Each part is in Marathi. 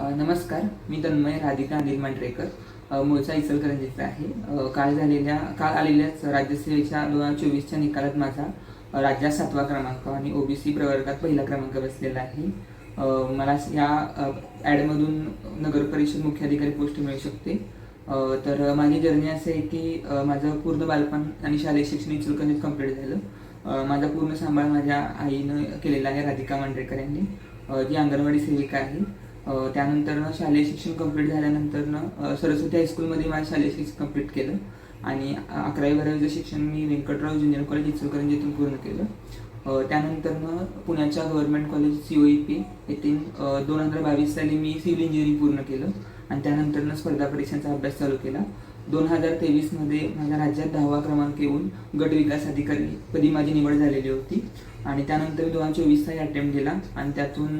नमस्कार मी तन्मय राधिका अनिल मांढरेकर मूळचा इचलकरंजीचा आहे. काल झालेल्या काल आलेल्याच राज्यसेवेच्या दोन हजार चोवीसच्या निकालात माझा राज्यात सातवा क्रमांक आणि ओबीसी प्रवर्गात पहिला क्रमांक बसलेला आहे. मला या ॲडमधून नगर परिषद मुख्याधिकारी पोस्ट मिळू शकते. तर माझी जर्नी असं आहे की माझं पूर्ण बालपण आणि शालेय शिक्षण इचलकरंजीत कंप्लीट झालं. माझा पूर्ण सांभाळ माझ्या आईनं केलेला आहे राधिका मांडरेकर यांनी जी अंगणवाडी सेविका आहे. त्यानंतर शालेय शिक्षण कंप्लीट झाल्यानंतर सरस्वती हायस्कूलमध्ये माझं शालेय शिक्षण कंप्लीट केलं. आणि अकरावी बारावीचं शिक्षण मी व्यंकटराव ज्युनियर कॉलेज इचलकरंजीतून पूर्ण केलं. त्यानंतरनं पुण्याच्या government college C O E P येथील दोन हजार बावीस साली मी सिव्हिल इंजिनिअरिंग पूर्ण केलं. आणि त्यानंतर स्पर्धा परीक्षांचा अभ्यास चालू केला. दोन हजार तेवीसमध्ये माझ्या राज्यात दहावा क्रमांक येऊन गट विकास अधिकारी पदी माझी निवड झालेली होती. आणि त्यानंतर दोन हजार चोवीसचाही अटेम्प्ट दिला आणि त्यातून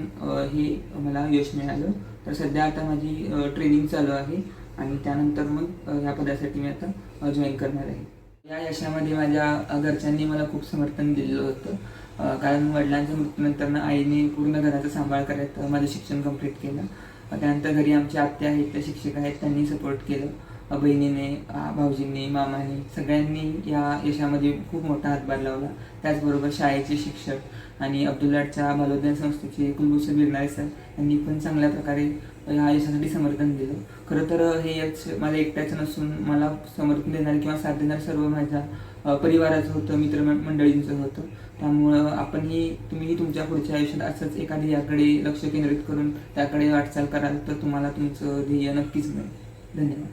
हे मला यश मिळालं. तर सध्या आता माझी ट्रेनिंग चालू आहे आणि त्यानंतर मग ह्या पदासाठी मी आता जॉईन करणार आहे. या यशामध्ये माझ्या घरच्यांनी मला खूप समर्थन दिलेलं होतं. कारण वडिलांच्या मृत्यूनंतर आईने पूर्ण घराचा सांभाळ करत माझं शिक्षण कंप्लीट केलं. त्यानंतर घरी आमच्या आत्या आहेत त्या शिक्षक आहेत त्यांनी सपोर्ट केलं. बहिणीने भाऊजींनी मामाने सगळ्यांनी या यशामध्ये खूप मोठा हातभार लावला. त्याचबरोबर शाळेचे शिक्षक आणि अब्दुल्लाटच्या बालोद्यान संस्थेचे कुलभूषण बिरनारे सर यांनी पण चांगल्या प्रकारे ह्या यशासाठी समर्थन दिलं. खरं तर हे यश माझ्या एकट्याचं नसून मला समर्थन देणारे किंवा साथ देणारे सर्व माझ्या परिवाराचं होतं मित्रमंडळींचं होतं. त्यामुळं आपणही तुम्हीही तुमच्या पुढच्या आयुष्यात असंच एखादी याकडे लक्ष केंद्रित करून त्याकडे वाटचाल कराल तर तुम्हाला तुमचं ध्येय नक्कीच मिळेल. धन्यवाद.